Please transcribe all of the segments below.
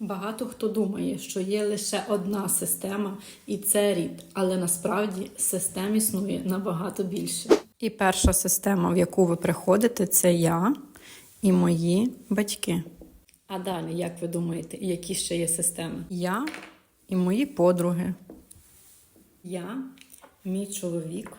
Багато хто думає, що є лише одна система, і це рід, але насправді систем існує набагато більше. І перша система, в яку ви приходите, це я і мої батьки. А далі, як ви думаєте, які ще є системи? Я і мої подруги. Я, мій чоловік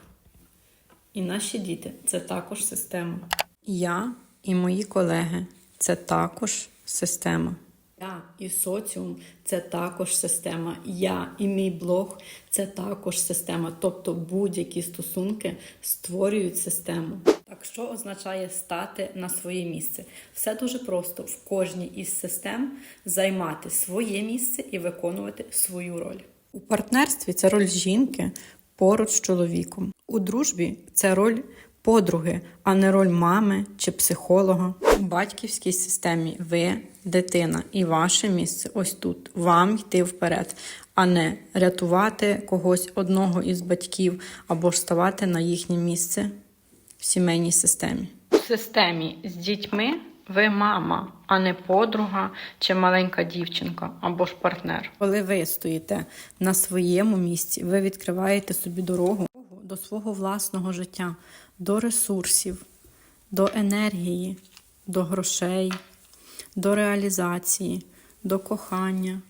і наші діти це також система. Я і мої колеги це також система. Я і соціум це також система. Я і мій блог це також система. Тобто будь-які стосунки створюють систему. Так що означає стати на своє місце? Все дуже просто в кожній із систем займати своє місце і виконувати свою роль. У партнерстві це роль жінки поруч з чоловіком. У дружбі це роль подруги, а не роль мами чи психолога. У батьківській системі ви дитина, і ваше місце ось тут. Вам йти вперед, а не рятувати когось одного із батьків або ж ставати на їхнє місце в сімейній системі. У системі з дітьми ви мама, а не подруга чи маленька дівчинка або ж партнер. Коли ви стоїте на своєму місці, ви відкриваєте собі дорогу до свого власного життя, до ресурсів, до енергії, до грошей, до реалізації, до кохання,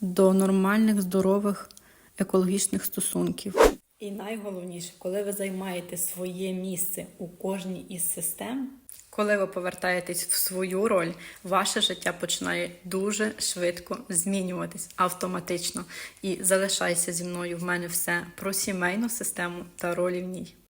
до нормальних, здорових екологічних стосунків. І найголовніше, коли ви займаєте своє місце у кожній із систем, коли ви повертаєтесь в свою роль, ваше життя починає дуже швидко змінюватись автоматично. І залишайся зі мною в мене все про сімейну систему та ролі в ній.